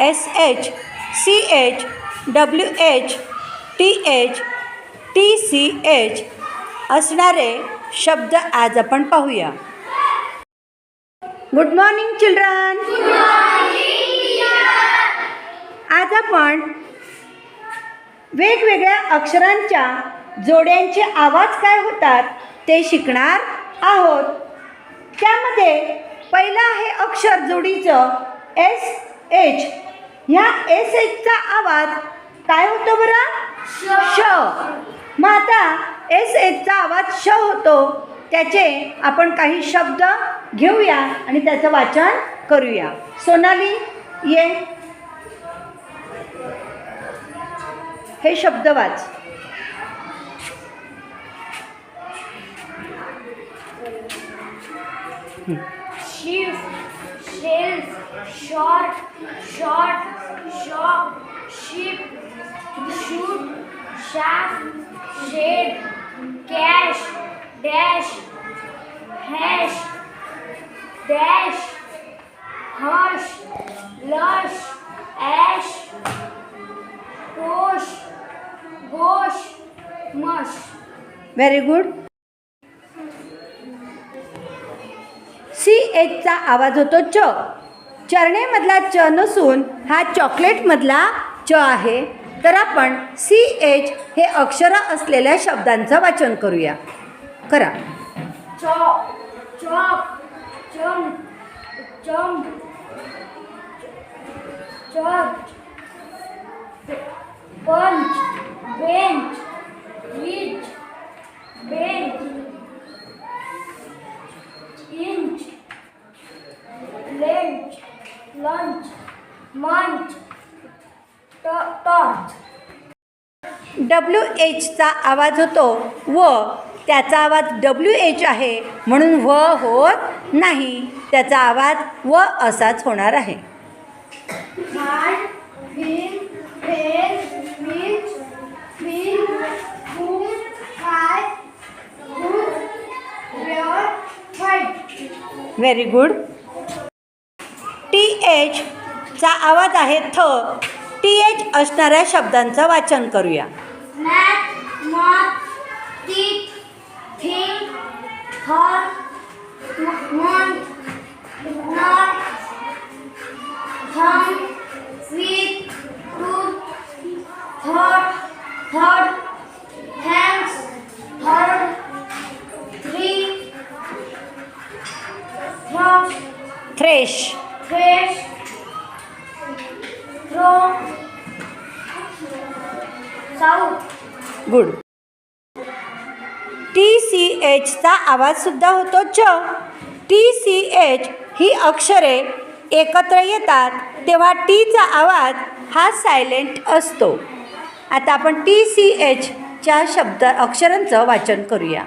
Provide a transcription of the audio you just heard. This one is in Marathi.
S H C H W H T H T C H असणारे शब्द आज आपण पाहूया. गुड मॉर्निंग चिल्ड्रन आज आपण वेगवेगळ्या अक्षरांच्या जोड्यांचे आवाज काय होतात ते शिकणार आहोत. त्यामध्ये पहिलं आहे अक्षर जोडीचं एस एच ह्या एस एचचा आवाज काय होतो बरं? श. मग आता एस एचचा आवाज श होतो. त्याचे आपण काही शब्द घेऊया आणि त्याचं वाचन करूया. सोनाली ये. हे शब्द वाच. Shift, shells, short, short, shop, ship, shoot, shaft, shade, cash, dash, hash, dash, hush, lush, ash, posh, gosh, mush. Very good. C एचचा आवाज होतो च. चरणेमधला च नसून हा चॉकलेटमधला च आहे. तर आपण सी एच हे अक्षरं असलेल्या शब्दांचं वाचन करूया. करा. Punch bench to- torch. W एचचा आवाज होतो. व त्याचा आवाज डब्ल्यू एच आहे. म्हणून व होत नाही. त्याचा आवाज व असाच होणार आहे. व्हेरी गुड टी एचचा आवाज आहे थ टी एच असणाऱ्या शब्दांचं वाचन करूया. Mat, good. टी सी एचचा आवाजसुद्धा होतो च. टी सी एच ही अक्षरे एकत्र येतात तेव्हा टीचा आवाज हा सायलेंट असतो. आता आपण टी सी एचच्या शब्द अक्षरांचं वाचन करूया.